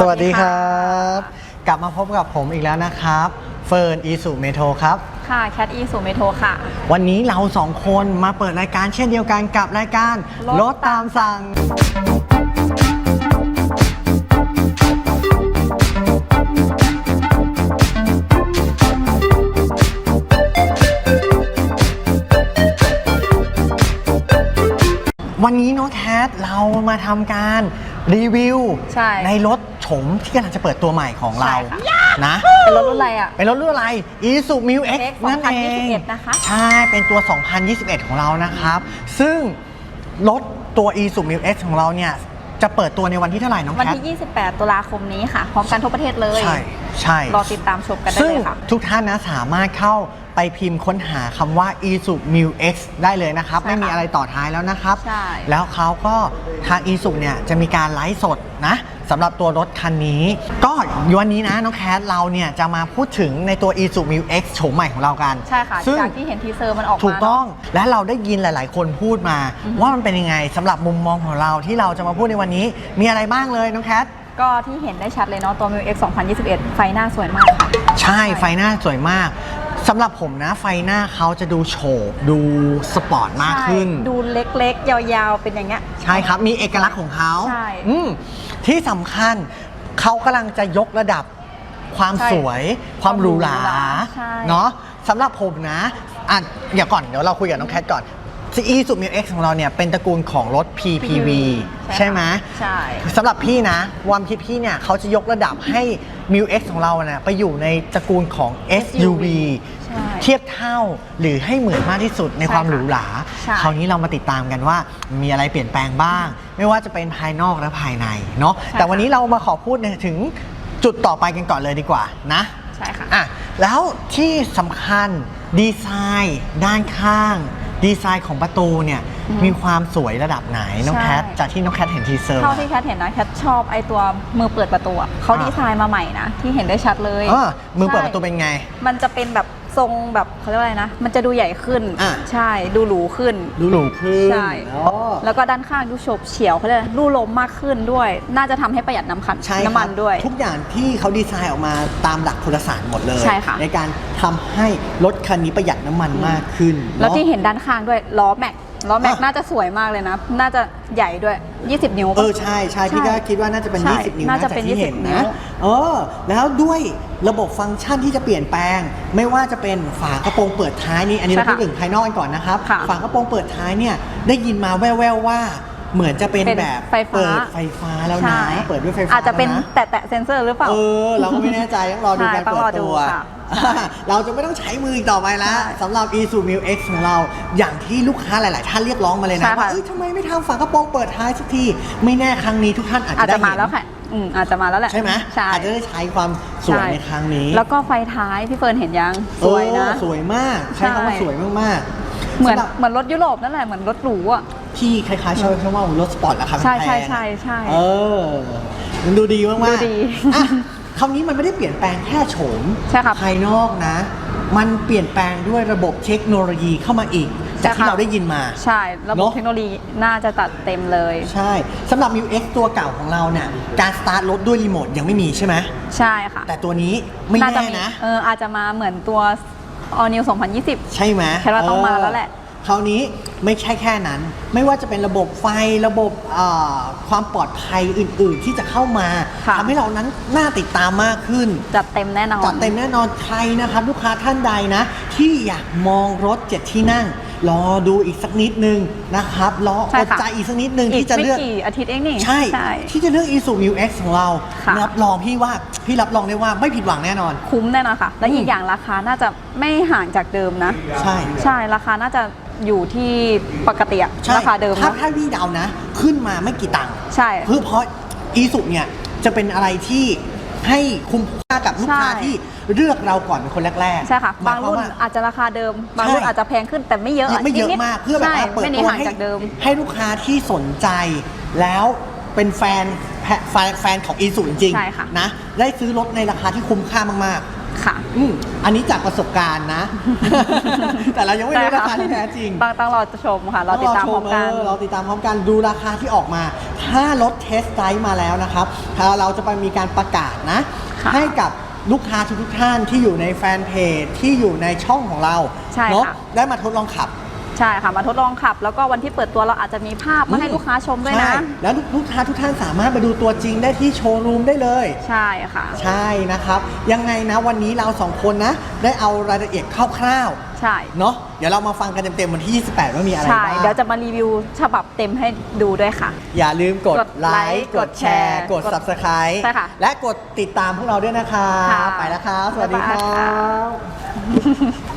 สวัสดีครับ กลับมาพบกับผมอีกแล้วนะครับ เฟิร์นอีสุเมโทครับ ค่ะ แคทอีสูเมโทรค่ะ วันนี้เราสองคนมาเปิดรายการเช่นเดียวกันกับรายการรรถถตามสั่ง วันนี้น้องแคทเรามาทำการรีวิวใช่ รถ โฉมที่กำลังจะเปิดตัวใหม่ของเราใช่ค่ะ นะ เป็นรถรุ่นอะไรอะ เป็นรถรุ่นอะไร Isuzu Mu X X นั่นเอง2021นะคะ ใช่ เป็นตัว 2021 ของเรานะครับ ซึ่งรถตัว Isuzu Mu X ของเราเนี่ย จะเปิดตัวในวันที่เท่าไหร่น้องวันแคทที่ 28 ตุลาคมนี้ค่ะ พร้อมกันทั่วประเทศเลย ใช่ใช่ รอติดตามชมกันได้ซึ่งเลยค่ะ ทุกท่านนะสามารถเข้าไปพิมพ์ค้นหาคำว่า Isuzu Mu X ได้เลยนะครับ ใช่ค่ะไม่มีอะไรต่อท้ายแล้วนะครับ ใช่แล้วเขาก็ทาง Isuzu เนี่ยจะมีการไลฟ์สดนะ สำหรับตัวรถคันนี้ ก็วันนี้นะน้องแคทเราเนี่ยจะมาพูดถึงในตัว Isuzu Mu X โฉมใหม่ของเรากัน ใช่ค่ะซึ่งจากที่เห็นทีเซอร์มันออกมาถูกต้องเนและเราได้ยินหลาย ๆ คนพูดมาอือฮึว่ามันเป็นยังไงสำหรับมุมมองของเราที่เราจะมาพูดในวันนี้ มีอะไรบ้างเลยน้องแคทอะก็ที่เห็นได้ชัดเลยเนาะตัว m ิว X 2021 ไฟหน้าสวยมากค่ะใช่ไฟหน้าสวยมาก สำหรับผมนะไฟหน้าเขาจะดูโฉบดูสปอร์ตมากขึ้น ใช่ดูเล็กๆ ยาวๆ เป็นอย่างเงี้ย ใช่ครับมีเอกลักษณ์ของเขาใช่อืมที่สำคัญเขากำลังจะยกระดับความใช่สวย ความหรูหราความหรูหราใช่ เนาะสำหรับผมนะอะเดี๋ยวก่อนเดี๋ยวเราคุยกับน้องแคทก่อน ซีสุมิวเอ็กของเราเนี่ยเป็นตระกูลของรถ PPV ใช่ไหมใช่สำหรับพี่นะความคิดพี่เนี่ยเขาจะยกระดับให้ m i u X ของเราเนี่ยไปอยู่ในตระกูลของ SUV ใช่เทียบเท่าหรือให้เหมือนมากที่สุดในใช่ความค่ะหรูหราใช่คราวนี้เรามาติดตามกันว่ามีอะไรเปลี่ยนแปลงบ้าง ไม่ว่าจะเป็นภายนอกและภายในเนาะใช่แต่วันค่ะนี้เรามาขอพูดในถึงจุดต่อไปกันก่อนเลยดีกว่านะใช่ค่ะอะแล้วที่สำคัญดีไซน์ด้านข้าง ดีไซน์ของประตูเนี่ยอือฮึมีความสวยระดับไหนน้องใช่ แคทจากที่น้องแคทเห็นทีเซอร์เท่าที่แคทเห็นนะแคทชอบไอตัวมือเปิดประตูอะเขาอ่าดีไซน์มาใหม่นะที่เห็นได้ชัดเลย เออมือเปิดใช่ประตูเป็นไง มันจะเป็นแบบ ทรงแบบเขาเรียกว่าอะไรนะ มันจะดูใหญ่ขึ้น อะ ใช่ ดูหรูขึ้น ดูหรูขึ้นใช่ อ๋อ แล้วก็ด้านข้างดูโฉบเฉี่ยวเขาเรียกอะไรรูลมมากขึ้นด้วย น่าจะทำให้ประหยัดน้ำคันใช่ครับน้ำมันด้วย ทุกอย่างที่เขาดีไซน์ออกมาตามหลักพลศาสตร์หมดเลยใช่ค่ะ การทำให้รถคันนี้ประหยัดน้ำมันมากขึ้นแล้วที่เนาะเห็นด้านข้างด้วยล้อแม็ก ล้อแม็กอะน่าจะสวยมากเลยนะ น่าจะใหญ่ด้วย 20 นิ้ว เอปะอใช่ใช่พี่ก็คิดว่าน่าจะเป็น ใช่20 นิ้วน่านะจะจากเป็นที่เห็น20นิ้นะว เออแล้วด้วยระบบฟังก์ชันที่จะเปลี่ยนแปลง ไม่ว่าจะเป็นฝากระโปรงเปิดท้ายนี่อันนี้ใช่เราค่ะพูดถึงภายนอกกันก่อนนะครับค่ะ ฝากระโปรงเปิดท้ายเนี่ยได้ยินมาแว่วๆว่า เหมือนจะเป็นเป็นแบบไฟฟ้าเปิดไฟฟ้าแล้วนะใช่เปิดด้วยไฟฟ้าอาจจะเป็นแล้วแตะแตะเซนเซอร์หรือเปล่า เออ เราก็ไม่แน่ใจต้องรอดูใช่การต้องเปิรอดดูตัว ค่ะเราจะไม่ต้องใช้มืออีกต่อไปแล้วใช่สำหรับ Isuzu Mu X ของเราอย่างที่ลูกค้าหลาย ๆ ท่านเรียกร้องมาเลยนะใช่ค่ะ ว่าเอ้ยทำไมไม่ทำฝากระโปรงเปิดท้ายสักทีไม่แน่ครั้งนี้ทุกท่านอาจอาจจะได้จะมาเห็นแล้วค่ะ อืมอาจจะมาแล้วแหละใช่ไหมใช่อาจจะได้ใช้ความสวยช่ในครั้งนี้ แล้วก็ไฟท้ายพี่เฟิร์นเห็นยังสวยนะ เออสวยมาก ใช้คำว่าใช่ สวยมากๆเหมือนสำรับ เหมือนรถยุโรปนั่นแหละเหมือนรถหรูอะ ที่คล้ายๆชอบคำว่ารถสปอร์ตราคาใช่แพงใช่ใช่ใช่เออมันดูดีมากๆดูดีอะคำนี้มันไม่ได้เปลี่ยนแปลงแค่โฉมใช่ครับภายนอกนะ มันเปลี่ยนแปลงด้วยระบบเทคโนโลยีเข้ามาอีก จากที่ใช่ค่ะเราได้ยินมา ใช่ ระบเนบอะ เทคโนโลยีน่าจะตัดเต็มเลย ใช่สำหรับ m ิ X ตัวเก่าของเราเนี่ยการสตาร์ทรถด้วยรีโมทยังไม่มีใช่ไหมใช่ค่ะแต่ตัวนี้ไม่น่าจะแน่มีนะ เอออาจจะมาเหมือนตัว All New 2020 ใช่ไหมแค่ว่าต้องมาแล้วแหละเออ คราวนี้ไม่ใช่แค่นั้น ไม่ว่าจะเป็นระบบไฟระบบเอ่อความปลอดภัยอื่น ๆ ที่จะเข้ามาค่ะทำให้เรานั้นน่าติดตามมากขึ้น จัดเต็มแน่นอนจัดเต็มแน่นอนใครนะครับ ลูกค้าท่านใดนะ ที่อยากมองรถเจ็ดที่นั่งรอดูอีกสักนิดนึงนะครับรอใช่อดค่ะใจอีกสักนิดนึงอีกที่จะไม่เลือกกี่อาทิตย์เองนี่ใช่ ที่จะเลือก Isuzu Mu X ของเราค่ะรับรองพี่ว่าพี่รับรองได้ว่าไม่ผิดหวังแน่นอน คุ้มแน่นอนค่ะ และอืมอีกอย่างราคาน่าจะไม่ห่างจากเดิมนะ ใช่ใช่ราคาน่าจะ อยู่ที่ปกติอะใช่ราคาเดิมถ้าเนอะถ้าพี่เดานะ ขึ้นมาไม่กี่ตังค์ใช่ เพื่อเพราะอีสุเนี่ย จะเป็นอะไรที่ให้คุ้มค่ากับลูกค้าใช่ ที่เลือกเราก่อนเป็นคนแรกๆใช่ค่ะบางรุ่นหมยควมว่ อาจจะราคาเดิม บางรุ่นใช่ อาจจะแพงขึ้นแต่ไม่เยอะไม่เยอะนิดๆมากเพื่อแบบใช่ว่าเปิดไม่หนีตัวห่างให้จากเดิม ให้ลูกค้าที่สนใจแล้วเป็นแฟนแฟนแฟนของอีสุจริงใช่ค่ะ ๆนะได้ซื้อรถในราคาที่คุ้มค่ามาก ค่ะ อืมอันนี้จากประสบการณ์นะ แต่เรายังไม่รู้ราคาที่แท้จริง ต้องต้องรอชมค่ะเราติดตามพร้อมกันเเราติดตามพร้อมกันดูราคาที่ออกมา ถ้ารถเทสไ i ร e มาแล้วนะครับเราจะไปมีการประกาศนะ ค่ะให้กับลูกค้าทุกๆท่านที่อยู่ในแฟนเพจที่อยู่ในช่องของเราใช่เนาะค่ะได้มาทดลองขับ ใช่ค่ะมาทดลองขับ แล้วก็วันที่เปิดตัวเราอาจจะมีภาพมาให้ลูกค้าชมด้วยนะ ใช่แล้วลูกค้าทุกท่านสามารถมาดูตัวจริงได้ที่โชว์รูมได้เลย ใช่ค่ะ ใช่นะครับ ยังไงนะวันนี้เราสองคนนะ ได้เอารายละเอียดคร่าวใช่ๆเนาะเดี๋ยวเรามาฟังกันเต็มๆวันที่ 28 ว่ามีอะไรใช่บ้างเดี๋ยวจะมารีวิวฉบับเต็มให้ดูด้วยค่ะ อย่าลืมกดกดไลไลค์ค์กดแชร์กกดด subscribe ใช่ค่ะและกดติดตามพวกเราด้วยนะครับค่ะไปแล้วครับสวัสดีคบ๊ายบายรัค่ะ บ